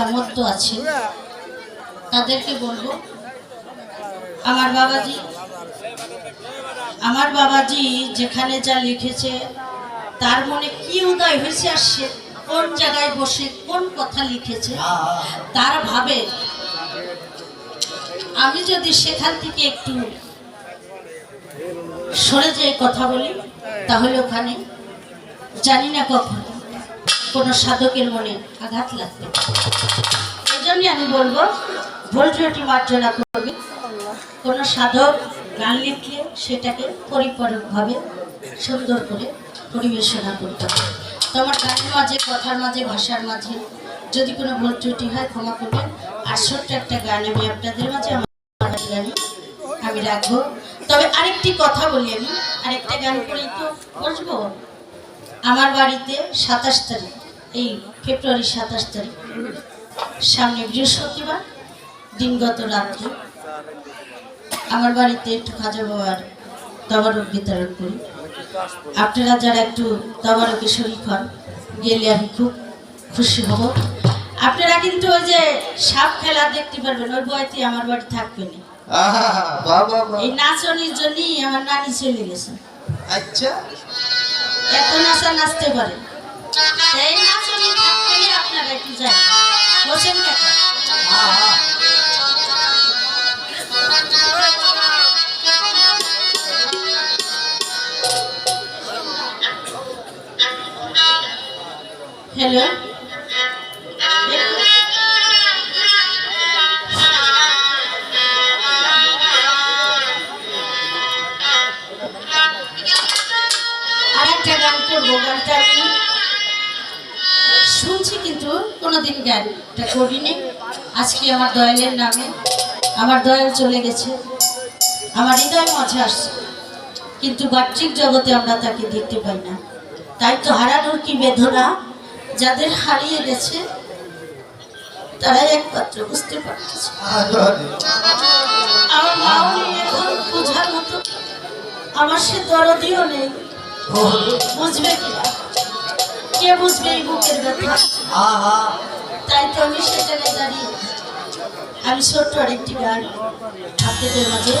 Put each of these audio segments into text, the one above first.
সামর্থ্য আছে। তাদেরকে বলব, আমার বাবাজি আমার বাবাজি যেখানে যা লিখেছে, তার মনে কি উদয় হয়েছে আর সে কোন জায়গায় বসে কোন কথা লিখেছে, তার ভাবে আমি যদি সেখান থেকে একটু সরে যেয়ে কথা বলি, তাহলে ওখানে জানি না কখন। কোনো সাধকের মনে আঘাত লাগবে। এই জন্যই আমি বলব, ভুল ত্রুটি মার্জনা করবে কোনো সাধক গান লিখলে সেটাকে পরিপূরকভাবে সুন্দর করে পরিবেশনা করতে হবে। তোমার গানের মাঝে, কথার মাঝে, ভাষার মাঝে যদি কোনো ভুল ত্রুটি হয়, ক্ষমা করবেন। আর ছোট্ট একটা গান আমি আপনাদের মাঝে আমার আমি রাখব। তবে আরেকটি কথা বলি আমি, আরেকটা গান করেই তো বসবো? আমার বাড়িতে সাতাশ তারিখ। এই ফেব্রুয়ারি সাতাশ তারিখ। সামনে বৃহস্পতিবার দিনগত রাত্রে। আমার বাড়িতে একটু খাজা বাবার তবারক বিতরণ করি। আপনারা যারা একটু তবারকে শরীর হন গেলে আমি খুব খুশি হব। আপনারা কিন্তু ওই যে সাপ খেলা দেখতে পারবেন ওই বয়তে আমার বাড়ি থাকবে না। এই নাচনির জন্যই আমার নানি চলে গেছে। আচ্ছা। এত নাচা নাচতে পারে। এই নাচনি থাকতে গেলে আপনারা একটু যান বসেন কাকা আহা, হ্যালো আরেকটা গান করব গানটা আমি শুনছি কোনোদিন গানটা করিনি। আজকে আমার দয়ালের নামে আমার দয়াল চলে গেছে। আমার হৃদয় মাঝে আসছে। কিন্তু বাহ্যিক জগতে আমরা তাকে দেখতে পাই না। তাই তো হারানোর কি বেদনা? যাদের হারিয়ে গেছে, তারাই একমাত্র বুঝতে পারতেছে। আমার মাও এখন বোঝার মতো। আমার সে দরদিও নেই। বুঝবে কিনা? কে বুঝবে এই বুকের ব্যথা। তাই তো আমি সেখানে দাঁড়িয়ে আমি ছোট্ট আরেকটি গান আপনাদের মাঝে।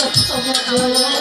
প্রথম জোর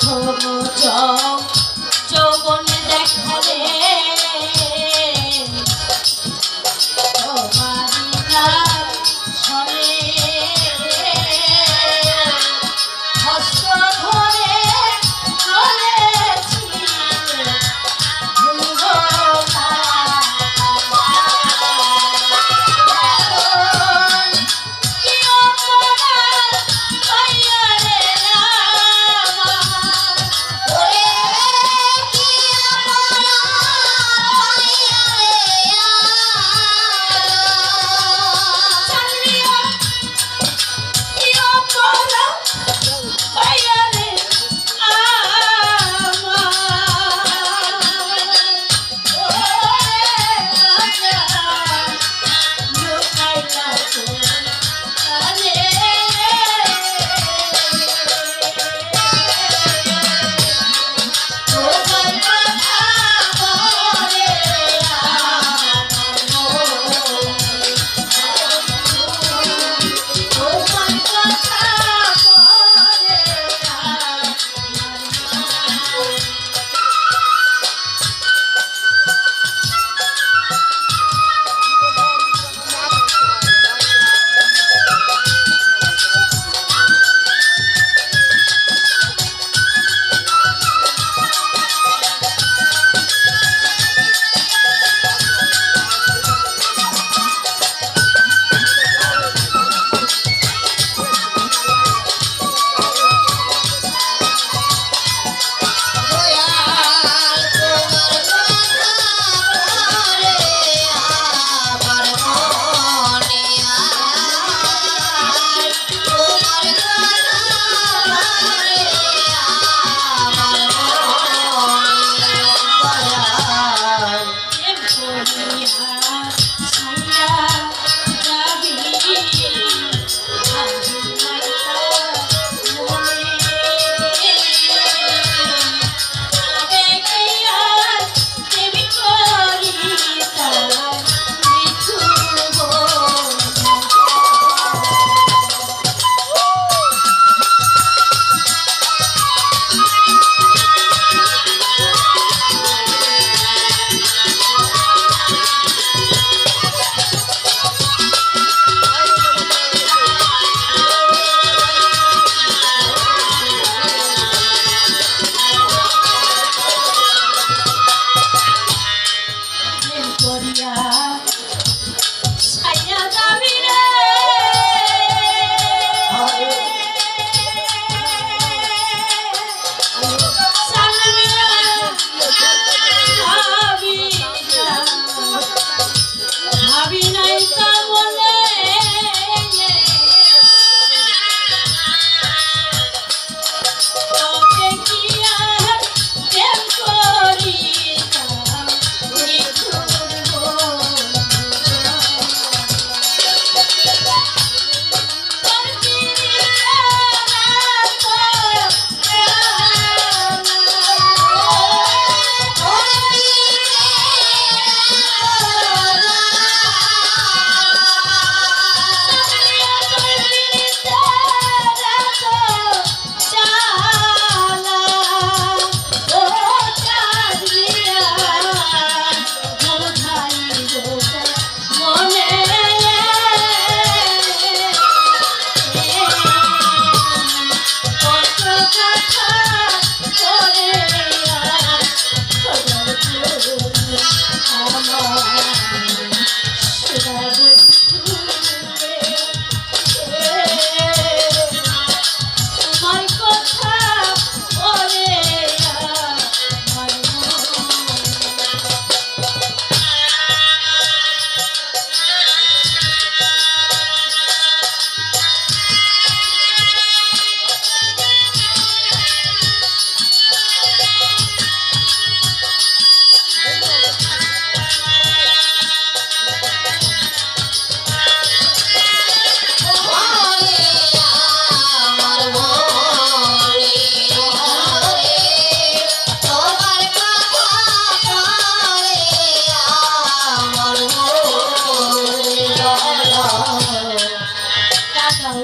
প্রথম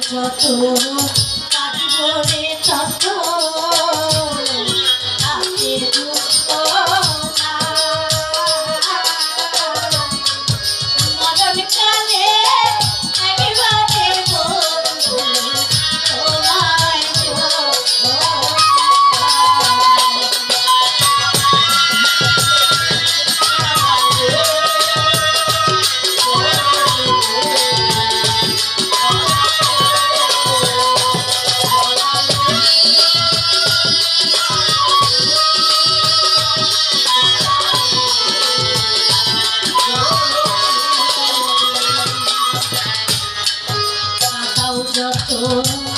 যত কাটিব রে তাতে কাটাও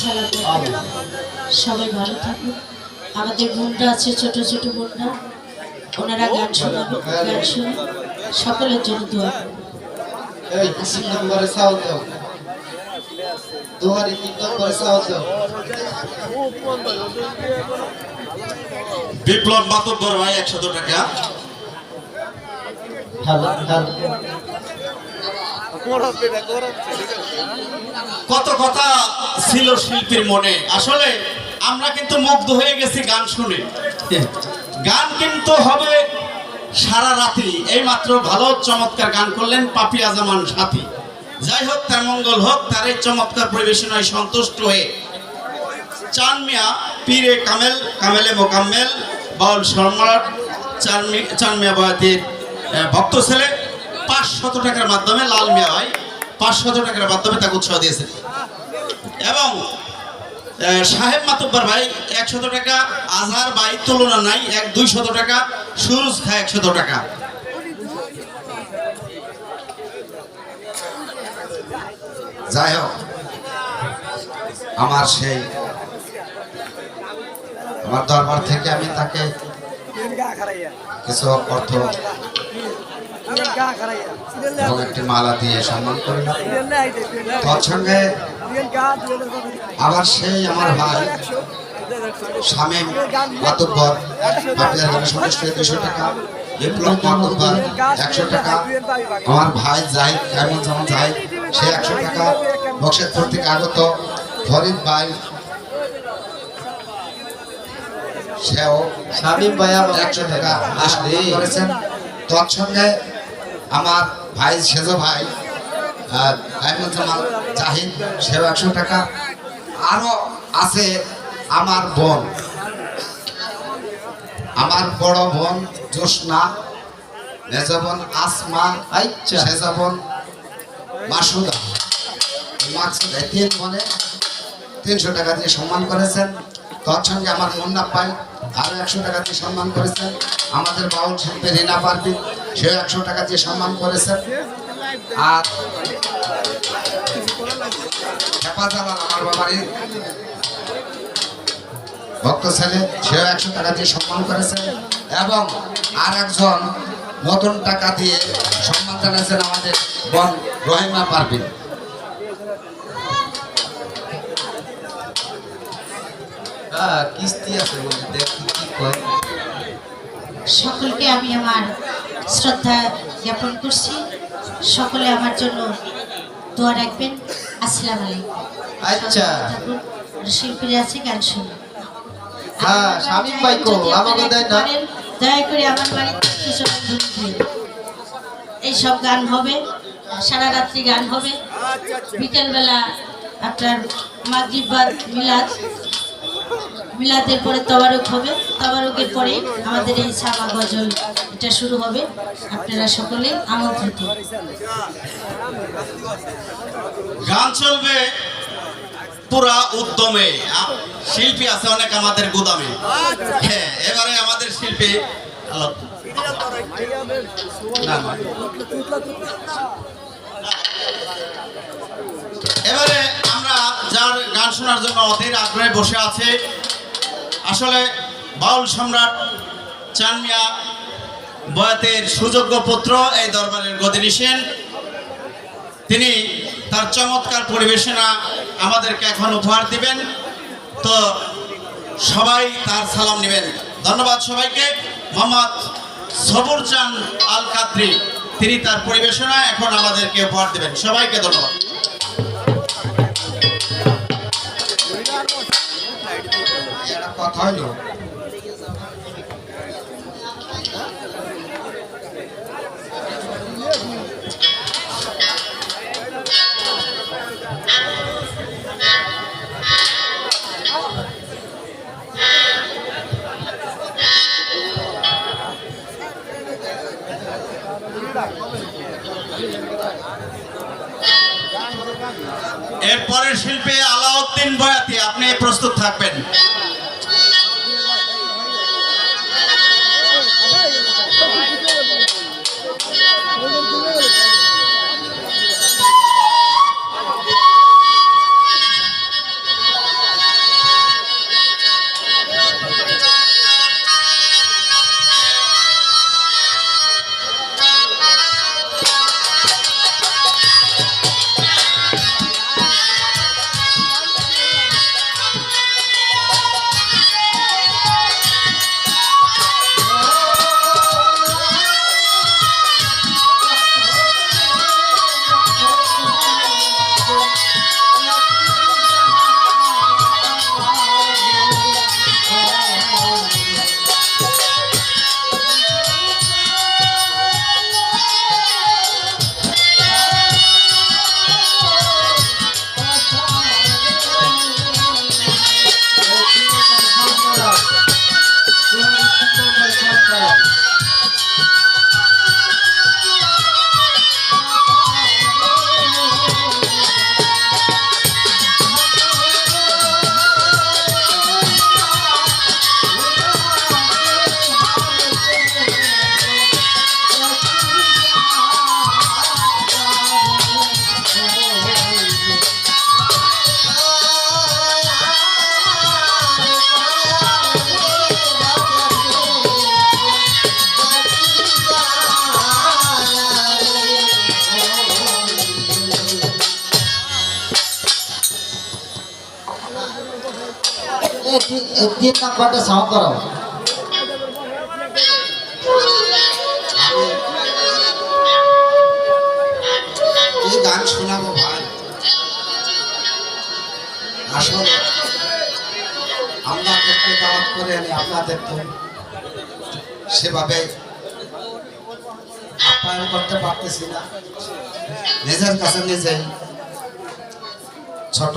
ছাড়া আমিন। সবাই ভালো থাকুন আমাদের বোনরা আছে ছোট ছোট বোনরা ওনারা গান শোনাবে গান শুনে সকলের জন্য দোয়া দুহারি তিন নম্বরে দাও। বিপ্লব মাতব্বর ভাই একশত টাকা। Hello hello. কত কথা ছিল শিল্পীর মনে। আসলে আমরা কিন্তু মুগ্ধ হয়ে গেছি গান শুনে। গান কিন্তু হবে সারা রাতি এই মাত্র ভালো, চমৎকার গান করলেন পাপিয়া জামান সাথী। যাই হোক, তার মঙ্গল হোক, তার এই চমৎকার পরিবেশনায় সন্তুষ্ট হয়ে চান মিয়া, পীরে কামেল, কামেলে মোকাম্মেল, বাউল মি- চান মিয়া বয়াতির ভক্ত ছেলে। পাঁচশত টাকার মাধ্যমে লাল মিয়া ভাই পাঁচশত টাকার মাধ্যমে তাকে উৎসাহ দিয়েছে। এবং সাহেব মাতুব্বার ভাই একশত টাকা, আজহার ভাই তুলনা নাই, এক দুইশত টাকা, সুরজ খায় একশত টাকা। যাই হোক, আমার সেই, আমার দরবার থেকে আমি তাকে কিছু অর্থ এবং একটি মালা দিয়ে সম্মান তৎসঙ্গে আবার সেই আমার ভাই স্বামী মাতব্বর দুশো টাকা বিপ্লব মাতব্বর একশো টাকা আমার ভাই জাহিদ যেমন জাহিদ সে একশো টাকা বক্সেরপুর থেকে আগত ফরিদ ভাই। সেও শামীম ভাই একশো টাকা করেছেন। তৎসঙ্গে আমার ভাই সেজ ভাই আর আহমদুজ্জামান জাহিদ সেও একশো টাকা। আরও আছে আমার বোন। আমার বড় বোন জোসনা মেজ বোন আসমা আচ্ছা। সেজ বোন মাসুদা। মাকসুদা তিন বোনে তিনশো টাকা দিয়ে সম্মান করেছেন। তার সঙ্গে আমার মুন্না পাই আরও একশো টাকা দিয়ে সম্মান করেছেন। আমাদের বাউল শিল্পী রিনা পারবি সেও একশো টাকা দিয়ে সম্মান করেছেন আর হেফাজালাল আমার বাবারই ভক্ত ছেলে সেও একশো টাকা দিয়ে সম্মান করেছেন এবং আর একজন নতুন টাকা দিয়ে সম্মান জানাচ্ছেন আমাদের বন রহিমা পারবিন হ্যাঁ কিস্তি আছে সকলকে আমি আমার শ্রদ্ধা জ্ঞাপন করছি। সকলে আমার জন্য দোয়া রাখবেন। আসসালামু আলাইকুম। আচ্ছা। শিল্পীরা আছে গান শুনুন। হ্যাঁ, আমাকে দেয় না। দয়া করে আমার বাড়িতে কিছু এই সব গান হবে সারা রাত্রি গান হবে। বিকেলবেলা আপনার মাগরিবাদ মিলাদ মিলাদের পরে তবারক হবে। তবারকের পরে আমাদের এই সামা গজল এটা শুরু হবে। আপনারা সকলে আমন্ত্রিত। গান চলবে পুরা উদ্যমে। শিল্পী আছে অনেক আমাদের গুদামে। হ্যাঁ এবারে আমাদের শিল্পী। এবারে আমরা যার গান শোনার জন্য অধীর আগ্রহে বসে আছে। আসলে বাউল সম্রাট চানমিয়া বয়াতের সুযোগ্য পুত্র এই দরবারের গদিনী সেন। তিনি তার চমৎকার পরিবেশনা আমাদেরকে এখন উপহার দিবেন। তো সবাই তার সালাম নেবেন। ধন্যবাদ সবাইকে। মোহাম্মদ সবুর চান আল কাদ্রি তিনি তার পরিবেশনা এখন আমাদেরকে উপহার দিবেন। সবাইকে ধন্যবাদ। হইল এরপরের শিল্পী আলাউদ্দিন বয়াতি আপনি প্রস্তুত থাকবেন। তিন- নাম্বারটা সাউন্ড করো এই গান শোনাবো ভাই। আসলে আপনাদেরকে দাওয়াত করে আমি আপনাদেরকে সেভাবে আপ্যায়ন করতে পারতেছি না। নিজের কাছে নিজেই ছোট।